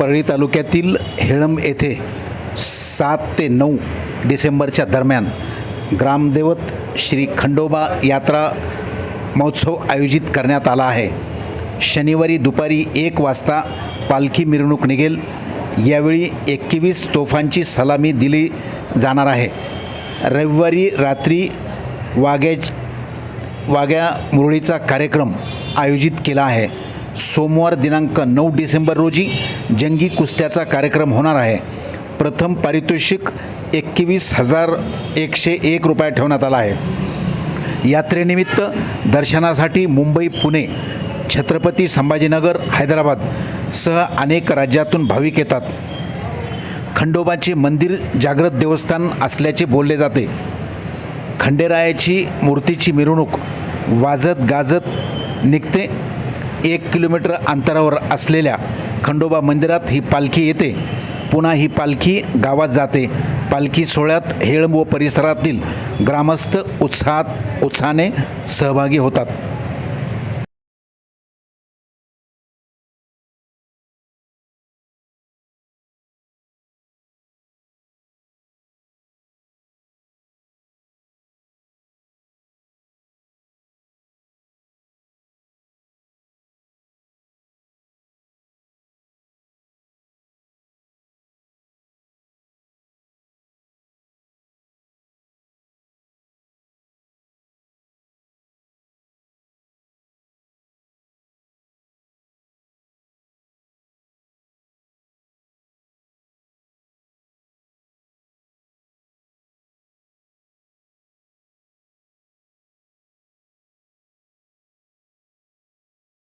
परळी तालुक्यातील हेळंब येथे सात ते नऊ डिसेंबरच्या दरम्यान ग्रामदेवत श्री खंडोबा यात्रा महोत्सव आयोजित करण्यात आला आहे. शनिवारी दुपारी एक वाजता पालखी मिरवणूक निघेल. यावेळी एकवीस तोफांची सलामी दिली जाणार आहे. रविवारी रात्री वाघ्या वाघ्या मुरळीचा कार्यक्रम आयोजित केला आहे. सोमवार दिनांक नऊ डिसेंबर रोजी जंगी कुस्त्याचा कार्यक्रम होणार आहे. प्रथम पारितोषिक एकवीस हजार एकशे एक रुपये ठेवण्यात आला आहे. यात्रेनिमित्त दर्शनासाठी मुंबई पुणे छत्रपती संभाजीनगर हैदराबाद सह अनेक राज्यातून भाविक येतात. खंडोबाचे मंदिर जागृत देवस्थान असल्याचे बोलले जाते. खंडेरायाची मूर्तीची मिरवणूक वाजत गाजत निघते. एक किलोमीटर अंतरावर असलेल्या खंडोबा मंदिरात ही पालखी येते. पुन्हा ही पालखी गावात जाते. पालखी सोहळ्यात हेळंब व परिसरातील ग्रामस्थ उत्साहात उत्साहाने सहभागी होतात.